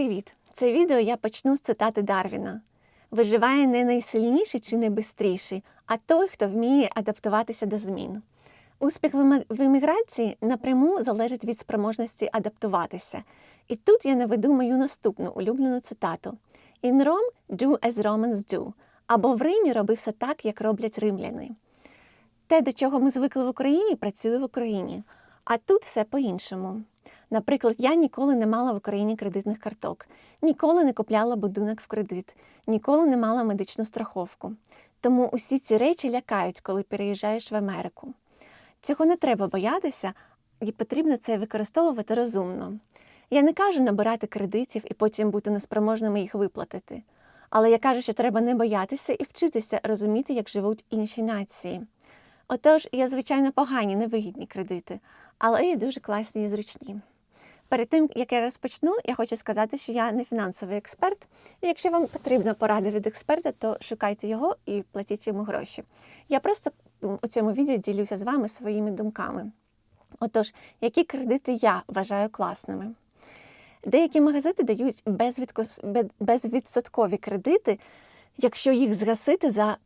Привіт! Це відео я почну з цитати Дарвіна. Виживає не найсильніший чи найбистріший, а той, хто вміє адаптуватися до змін. Успіх в еміграції напряму залежить від спроможності адаптуватися. І тут я наведу мою наступну улюблену цитату: In Rome, do as Romans do. Або в Римі роби все так, як роблять римляни. Те, до чого ми звикли в Україні, працює в Україні. А тут все по-іншому. Наприклад, я ніколи не мала в Україні кредитних карток, ніколи не купляла будинок в кредит, ніколи не мала медичну страховку. Тому усі ці речі лякають, коли переїжджаєш в Америку. Цього не треба боятися, і потрібно це використовувати розумно. Я не кажу набирати кредитів і потім бути неспроможними їх виплатити. Але я кажу, що треба не боятися і вчитися розуміти, як живуть інші нації. Отож, є, звичайно, погані, невигідні кредити, але є дуже класні і зручні. Перед тим, як я розпочну, я хочу сказати, що я не фінансовий експерт. І якщо вам потрібна порада від експерта, то шукайте його і платіть йому гроші. Я просто у цьому відео ділюся з вами своїми думками. Отож, які кредити я вважаю класними? Деякі магазини дають безвідсоткові кредити, якщо їх згасити за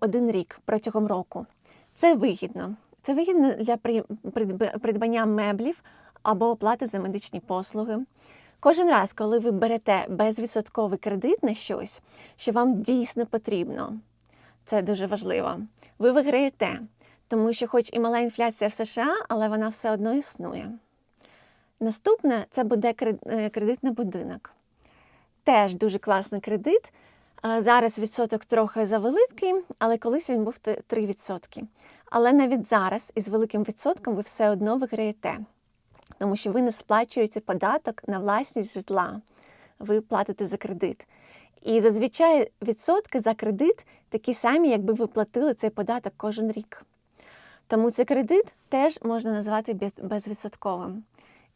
один рік протягом року. Це вигідно. Це вигідно для при- придбання меблів або оплати за медичні послуги. Кожен раз, коли ви берете безвідсотковий кредит на щось, що вам дійсно потрібно, це дуже важливо. Ви виграєте, тому що, хоч і мала інфляція в США, але вона все одно існує. Наступне це буде е, кредит на будинок. Теж дуже класний кредит. Е, Зараз відсоток трохи завеликий, але колись він був 3%. Але навіть зараз із великим відсотком ви все одно виграєте, тому що ви не сплачуєте податок на власність житла. Ви платите за кредит. І зазвичай відсотки за кредит такі самі, якби ви платили цей податок кожен рік. Тому цей кредит теж можна назвати безвідсотковим.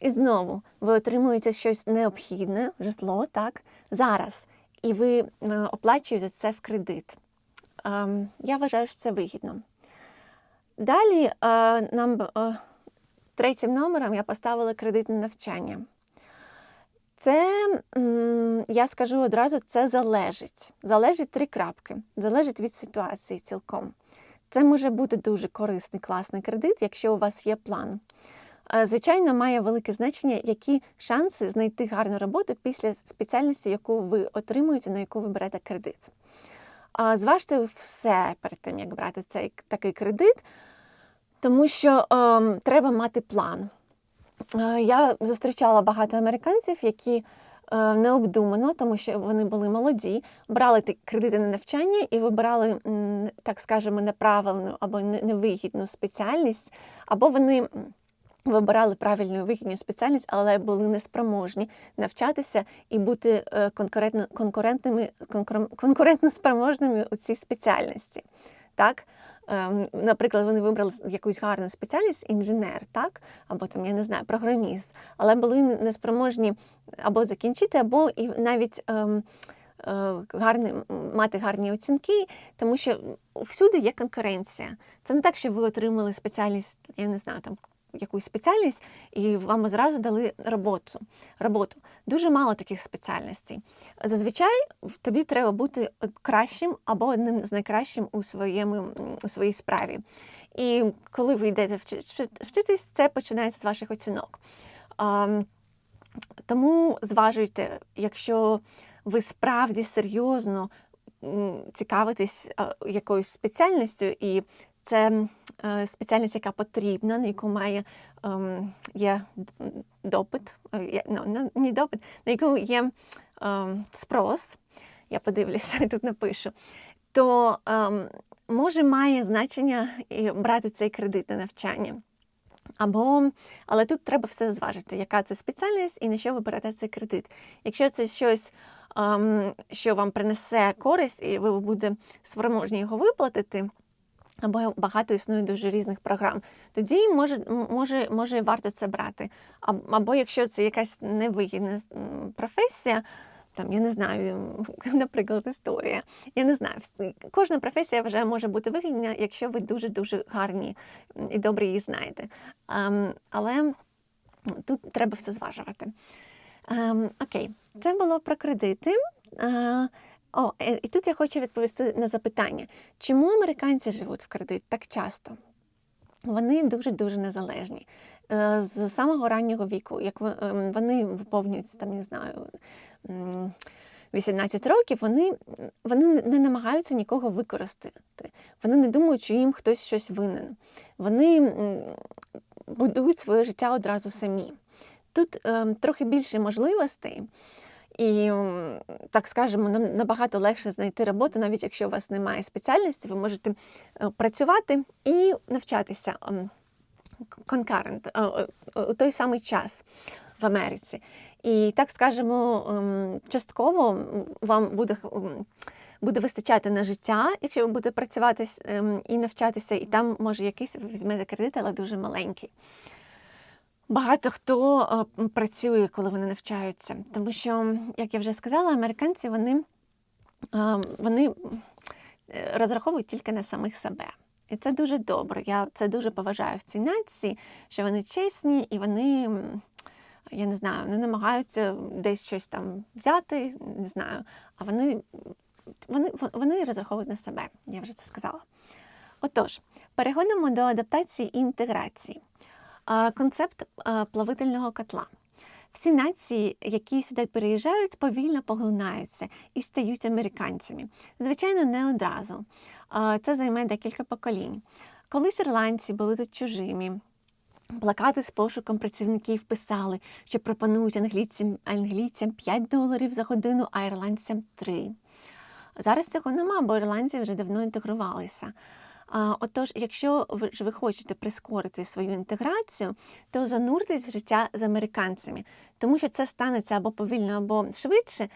І знову ви отримуєте щось необхідне, житло, так, зараз, і ви е, оплачуєте це в кредит. Ем, Я вважаю, що це вигідно. Далі е, нам е, третім номером я поставила кредитне навчання. Це, я скажу одразу, це залежить. Залежить три крапки. Залежить від ситуації цілком. Це може бути дуже корисний, класний кредит, якщо у вас є план. Е, Звичайно, має велике значення, які шанси знайти гарну роботу після спеціальності, яку ви отримуєте, на яку ви берете кредит. Зважте все перед тим, як брати цей такий кредит, тому що ем, треба мати план. Е, Я зустрічала багато американців, які е, необдумано, тому що вони були молоді, брали кредити на навчання і вибирали, так скажемо, неправильну або невигідну спеціальність, або вони. Вибирали правильну і вигідну спеціальність, але були неспроможні навчатися і бути е, конкурентно, конкурентними, конкурентно спроможними у цій спеціальності. Так? Ем, Наприклад, вони вибрали якусь гарну спеціальність інженер, так? або там, я не знаю, програміст, але були неспроможні або закінчити, або і навіть ем, е, гарні, мати гарні оцінки, тому що всюди є конкуренція. Це не так, що ви отримали спеціальність, я не знаю, там якусь спеціальність, і вам одразу дали роботу. роботу. Дуже мало таких спеціальностей. Зазвичай тобі треба бути кращим або одним з найкращим у, своєму, у своїй справі. І коли ви йдете вчи- вчи- вчитись, це починається з ваших оцінок. Тому зважуйте, якщо ви справді серйозно цікавитесь якоюсь спеціальністю, і це е, спеціальність, яка потрібна, на яку має ем, є допит, е, ну, не- не допит, на яку є ем, спрос. Я подивлюся, тут напишу. То ем, може має значення брати цей кредит на навчання. Або, але тут треба все зважити, яка це спеціальність і на що ви берете цей кредит. Якщо це щось, що вам принесе користь, і ви будете спроможні його виплатити, або багато існує дуже різних програм, тоді може, може, може варто це брати. Або, якщо це якась невигідна професія, там, я не знаю, наприклад, історія. Я не знаю. Кожна професія, вважаю, може бути вигідна, якщо ви дуже-дуже гарні і добре її знаєте. Але тут треба все зважувати. Окей. це було про кредити. О, е, і тут я хочу відповісти на запитання, чому американці живуть в кредит так часто? Вони дуже-дуже незалежні. Е, З самого раннього віку, як ем, вони виповнюються, там, не знаю, 18 років, вони, вони не- намагаються нікого використати. Вони не думають, що їм хтось щось винен. Вони будують своє життя одразу самі. Тут ем, трохи більше можливостей, і, так скажемо, нам набагато легше знайти роботу, навіть якщо у вас немає спеціальності, ви можете е, працювати і навчатися ем, конкарент е, е, у той самий час в Америці. І так скажемо, ем, частково вам буде. ем, Буде вистачати на життя, якщо ви будете працювати ем, і навчатися, і там, може, якийсь візьмете кредит, але дуже маленький. Багато хто е, працює, коли вони навчаються, тому що, як я вже сказала, американці вони, вони е, розраховують тільки на самих себе. І це дуже добре. Я це дуже поважаю в цій нації, що вони чесні і вони, я не знаю, не намагаються десь щось там взяти, не знаю, а вони, вони, вони розраховують на себе, я вже це сказала. Отож, переходимо до адаптації і інтеграції. Концепт плавительного котла. Всі нації, які сюди переїжджають, повільно поглинаються і стають американцями. Звичайно, не одразу. Це займе декілька поколінь. Колись ірландці були тут чужими. Плакати з пошуком працівників писали, що пропонують англійцям, англійцям 5 доларів за годину, а ірландцям 3. Зараз цього нема, бо ірландці вже давно інтегрувалися. Отож, якщо ви ж ви хочете прискорити свою інтеграцію, то зануртесь в життя з американцями, тому що це станеться або повільно, або швидше.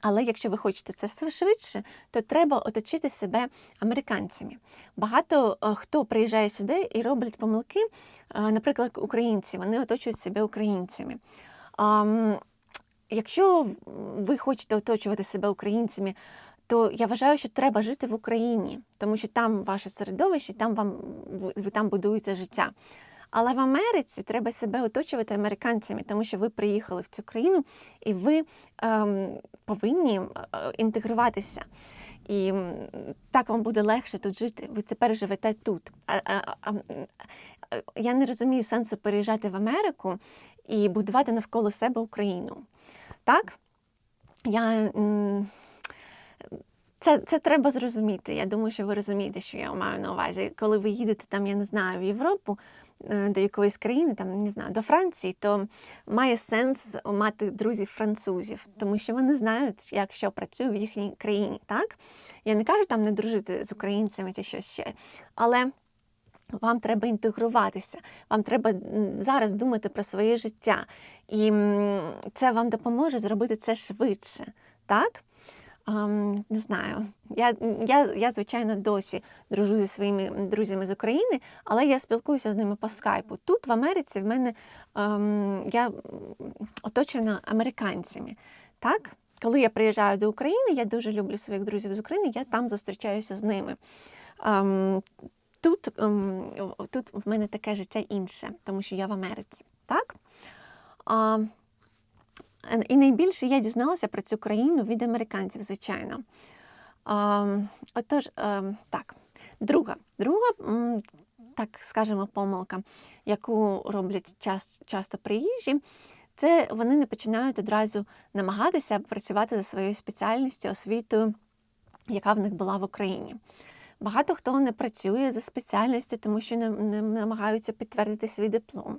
Але якщо ви хочете це швидше, то треба оточити себе американцями. Багато е, хто приїжджає сюди і роблять помилки, е, наприклад, українці, вони оточують себе українцями. Якщо ви хочете оточувати себе українцями, то я вважаю, що треба жити в Україні, тому що там ваше середовище, там вам ви там будуєте життя. Але в Америці треба себе оточувати американцями, тому що ви приїхали в цю країну і ви ем, повинні е, інтегруватися. І так вам буде легше тут жити. Ви тепер живете тут. А, а, а, е, я не розумію сенсу переїжджати в Америку і будувати навколо себе Україну. Так? Я, м, це, це треба зрозуміти. Я думаю, що ви розумієте, що я маю на увазі. Коли ви їдете там, я не знаю, в Європу е, до якоїсь країни, там не знаю, до Франції, то має сенс мати друзів французів, тому що вони знають, як що працює в їхній країні. Так? Я не кажу там не дружити з українцями чи щось ще, але. Вам треба інтегруватися, вам треба зараз думати про своє життя. І це вам допоможе зробити це швидше. Так? Не знаю. Я, я, я, звичайно, досі дружу зі своїми друзями з України, але я спілкуюся з ними по скайпу. Тут, в Америці, в мене ем, я оточена американцями. Так? Коли я приїжджаю до України, я дуже люблю своїх друзів з України, я там зустрічаюся з ними. Ем, тут, тут в мене таке життя інше, тому що я в Америці. Так? А, і найбільше я дізналася про цю країну від американців, звичайно. Отож, е, так, друга, друга, так скажемо, помилка, яку роблять час, часто приїжджі, це вони не починають одразу намагатися працювати за своєю спеціальністю, освітою, яка в них була в Україні. Багато хто не працює за спеціальністю, тому що не, не намагаються підтвердити свій диплом.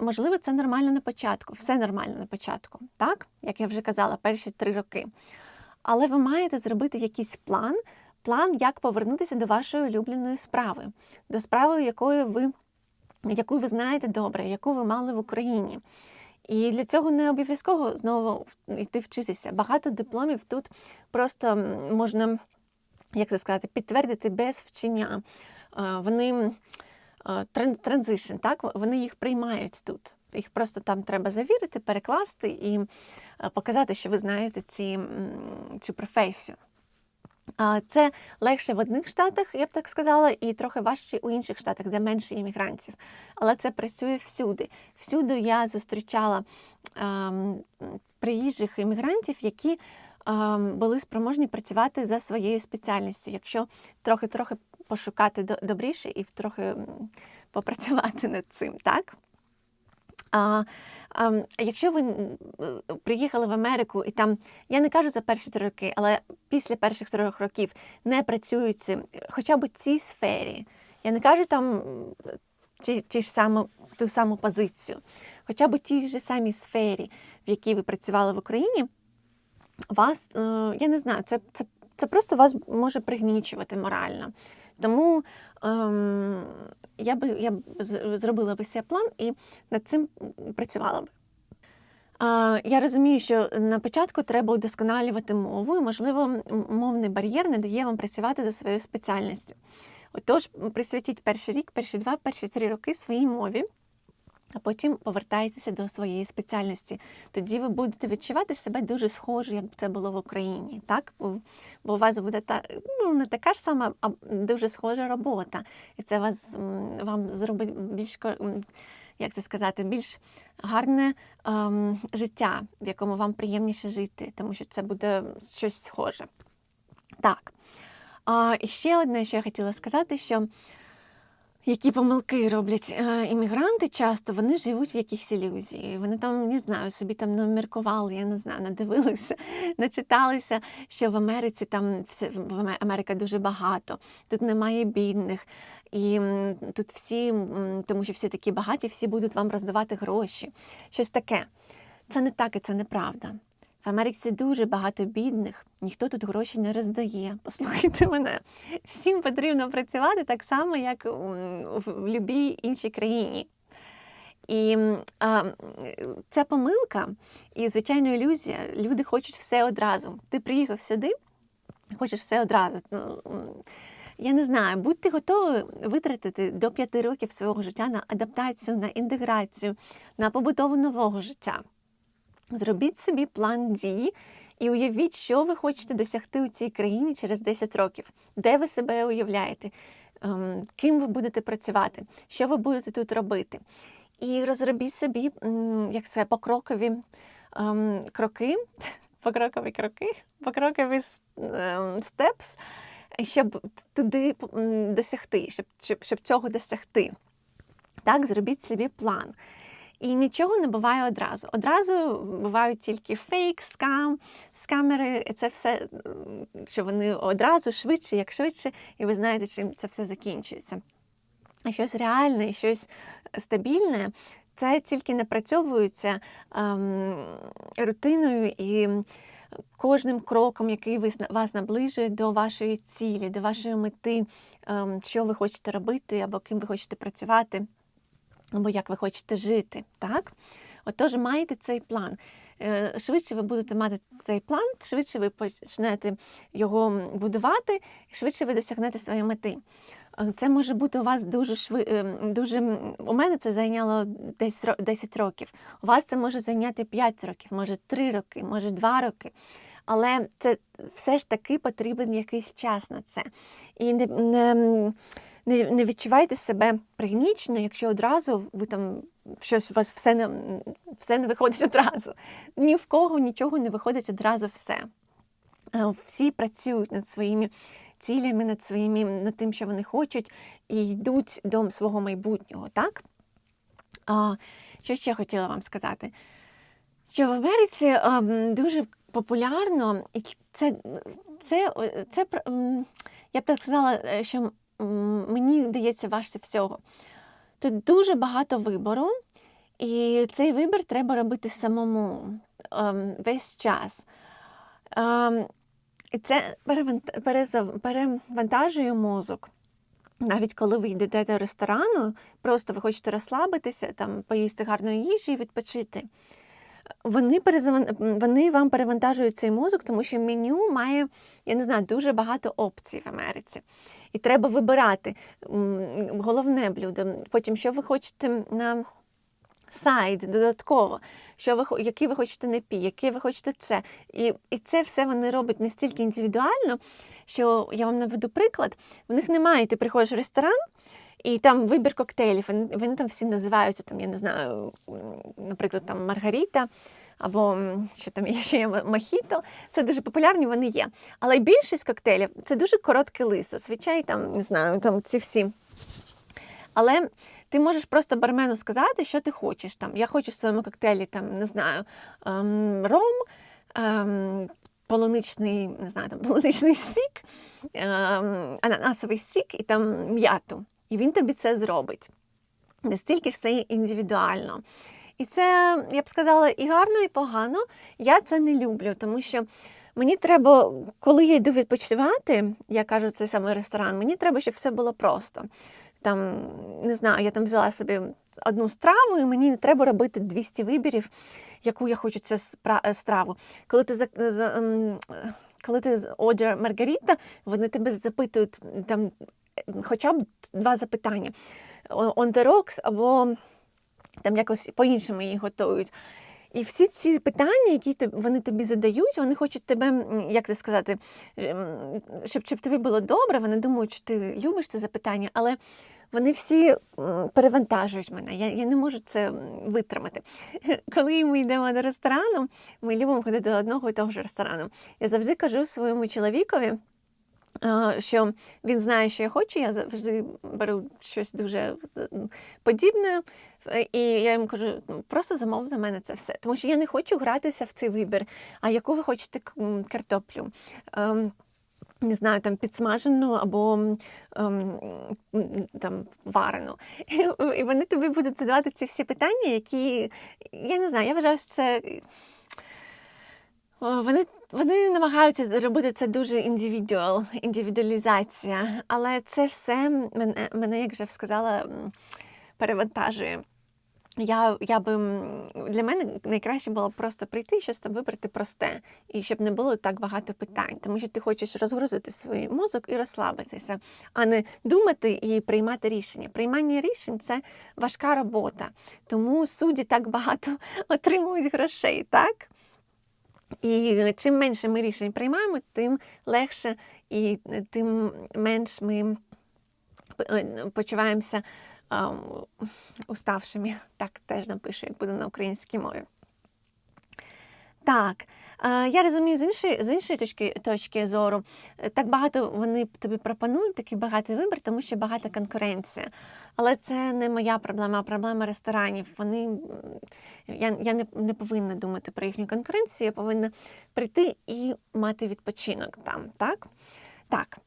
Можливо, це нормально на початку, все нормально на початку, так? Як я вже казала, перші три роки. Але ви маєте зробити якийсь план, план, як повернутися до вашої улюбленої справи, до справи, якої ви, яку ви знаєте добре, яку ви мали в Україні. І для цього не обов'язково знову йти вчитися. Багато дипломів тут просто можна, як це сказати, підтвердити без вчення. Е, Вони транзишн, так? Вони їх приймають тут. Їх просто там треба завірити, перекласти і е, показати, що ви знаєте ці, цю професію. Це легше в одних штатах, я б так сказала, і трохи важче у інших штатах, де менше іммігрантів. Але це працює всюди. Всюди я зустрічала ем, приїжджих іммігрантів, які ем, були спроможні працювати за своєю спеціальністю. Якщо трохи-трохи пошукати добріше і трохи попрацювати над цим, так? А, а, якщо ви приїхали в Америку і там, я не кажу за перші три роки, але після перших трьох років не працюють е, хоча б в цій сфері, я не кажу там ті, ті ж саму, ту саму позицію, хоча б в тій ж самій сфері, в якій ви працювали в Україні, вас, е, я не знаю, це, це, це просто вас може пригнічувати морально. Тому ем, я би я б зробила би себе план і над цим працювала. А, Я розумію, що на початку треба удосконалювати мову, і, можливо, мовний бар'єр не дає вам працювати за своєю спеціальністю. Отож, присвятіть перший рік, перші два, перші три роки своїй мові, а потім повертайтеся до своєї спеціальності. Тоді ви будете відчувати себе дуже схоже, як це було в Україні. Так? Бо, у вас буде та, ну, не така ж сама, а дуже схожа робота. І це вас, вам зробить більш як це сказати, більш гарне ем, життя, в якому вам приємніше жити, тому що це буде щось схоже. Так. І ще одне, що я хотіла сказати, що які помилки роблять е, іммігранти часто, вони живуть в якихось ілюзії. Вони там, не знаю, собі там наміркували, я не знаю, надивилися, начиталися, що в Америці там все в Аме- Америка дуже багато, тут немає бідних. І тут всі, тому що всі такі багаті, всі будуть вам роздавати гроші. Щось таке. Це не так і це неправда. В Америці дуже багато бідних, ніхто тут гроші не роздає. Послухайте мене, всім потрібно працювати так само, як в будь-якій іншій країні. І а, ця помилка і, звичайно, ілюзія. Люди хочуть все одразу. Ти приїхав сюди, хочеш все одразу. Ну, я не знаю, будьте готові витратити до п'яти років свого життя на адаптацію, на інтеграцію, на побудову нового життя. Зробіть собі план дій і уявіть, що ви хочете досягти у цій країні через 10 років, де ви себе уявляєте, ем, ким ви будете працювати, що ви будете тут робити. І розробіть собі, як це, покрокові ем, кроки, покрокові кроки, покрокові ем, степс, щоб туди досягти, щоб, щоб, щоб цього досягти. Так, зробіть собі план. І нічого не буває одразу. Одразу бувають тільки фейк, скам, скамери, це все, що вони одразу швидше, як швидше, і ви знаєте, чим це все закінчується. А щось реальне, щось стабільне, це тільки напрацьовується ем, рутиною і кожним кроком, який вас наближує до вашої цілі, до вашої мети, ем, що ви хочете робити або ким ви хочете працювати або як ви хочете жити. Так? Отож, маєте цей план. Е, Швидше ви будете мати цей план, швидше ви почнете його будувати, швидше ви досягнете своєї мети. Е, Це може бути у вас дуже шви... е, дуже у мене це зайняло десь ро- 10 років. У вас це може зайняти 5 років, може 3 роки, може 2 роки. Але це все ж таки потрібен якийсь час на це. І не, не, не, не відчувайте себе пригнічено, якщо одразу ви там щось у вас все не, все не виходить одразу. Ні в кого нічого не виходить одразу все. Е, Всі працюють над своїми цілями, над своїми, над тим, що вони хочуть, і йдуть до свого майбутнього, так? А, що ще хотіла вам сказати? Що в Америці ем, дуже популярно, і це, це, це, я б так сказала, е, що мені здається важче всього. Тут дуже багато вибору, і цей вибір треба робити самому ем, весь час. Ем, і це перевантажує мозок. Навіть коли ви йдете до ресторану, просто ви хочете розслабитися, там, поїсти гарної їжі і відпочити. Вони, перезаван- вони вам перевантажують цей мозок, тому що меню має, я не знаю, дуже багато опцій в Америці. І треба вибирати головне блюдо. Потім, що ви хочете на сайд додатково, що ви, який ви хочете напій, який ви хочете це. І, і це все вони роблять настільки індивідуально, що я вам наведу приклад. В них немає, ти приходиш в ресторан, і там вибір коктейлів. Вони, там всі називаються, там, я не знаю, наприклад, там Маргарита або що там є ще є Мохіто. Це дуже популярні, вони є. Але більшість коктейлів це дуже короткий лист. Зазвичай там, не знаю, там ці всі. Але ти можеш просто бармену сказати, що ти хочеш. Там, я хочу в своєму коктейлі, там, не знаю, ем, ром, ем, полуничний, не знаю, там, полуничний сік, ем, ананасовий сік і там м'яту. І він тобі це зробить. Настільки все індивідуально. І це, я б сказала, і гарно, і погано. Я це не люблю, тому що мені треба, коли я йду відпочивати, я кажу, цей самий ресторан, мені треба, щоб все було просто. Там, не знаю, я там взяла собі одну страву, і мені не треба робити 200 вибірів, яку я хочу цю е, страву. Коли ти за, ем, коли ти Order Маргарита, вони тебе запитують там хоча б два запитання: on the rocks або там якось по-іншому її готують. І всі ці питання, які вони тобі задають, вони хочуть тебе, як це сказати, ем, щоб, щоб тобі було добре, вони думають, що ти любиш це запитання, але вони всі перевантажують мене. Я, я не можу це витримати. Коли ми йдемо до ресторану, ми любимо ходити до одного і того ж ресторану. Я завжди кажу своєму чоловікові, що він знає, що я хочу, я завжди беру щось дуже подібне, е, і я йому кажу, «Ну, просто замов за мене це все. Тому що я не хочу гратися в цей вибір. А яку ви хочете картоплю? Ем, не знаю, там підсмажену або ем, там варену. І вони тобі будуть задавати ці всі питання, які я не знаю, я вважаю, що це. Вони, вони намагаються робити це дуже індивідуал, індивідуалізація, але це все мене, мене як вже сказала, перевантажує. Я, я би, для мене найкраще було просто прийти, щось там вибрати просте, і щоб не було так багато питань, тому що ти хочеш розгрузити свій мозок і розслабитися, а не думати і приймати рішення. Приймання рішень це важка робота, тому судді так багато отримують грошей, так? І чим менше ми рішень приймаємо, тим легше і тим менш ми е, почуваємося уставшими. Так теж напишу, як буде на українській мові. Так, я розумію з іншої, з іншої точки, точки зору, е, так багато вони тобі пропонують, такий багатий вибір, тому що багата конкуренція. Але це не моя проблема, а проблема ресторанів. Вони, я я не, не повинна думати про їхню конкуренцію, я повинна прийти і мати відпочинок там. Так? Так.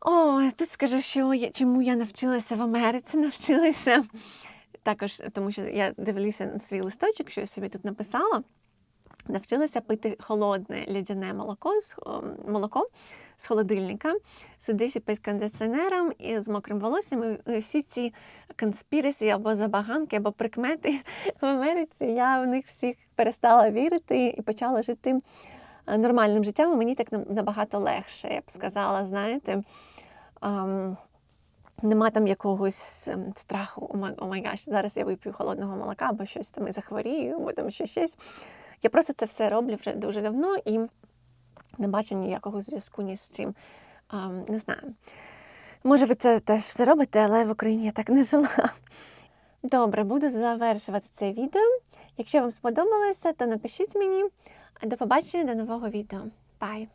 О, тут скажу, що я, чому я навчилася в Америці, навчилася. Також, тому що я дивлюся на свій листочок, що я собі тут написала. Навчилася пити холодне лядяне молоко з молоко з холодильника, сидячи під кондиціонером і з мокрим волоссям. І всі ці конспірасі або забаганки, або прикмети в Америці. Я в них всіх перестала вірити і почала жити е, нормальним життям. І мені так набагато легше, я б сказала, знаєте. Ем, Нема там якогось ем, страху, о май гаш, зараз я вип'ю холодного молока, або щось там і захворію, або там ще щось. Я просто це все роблю вже дуже давно і не бачу ніякого зв'язку ні з цим. А, не знаю. Може, ви це теж все робите, але в Україні я так не жила. Добре, буду завершувати це відео. Якщо вам сподобалося, то напишіть мені. До побачення, до нового відео. Бай!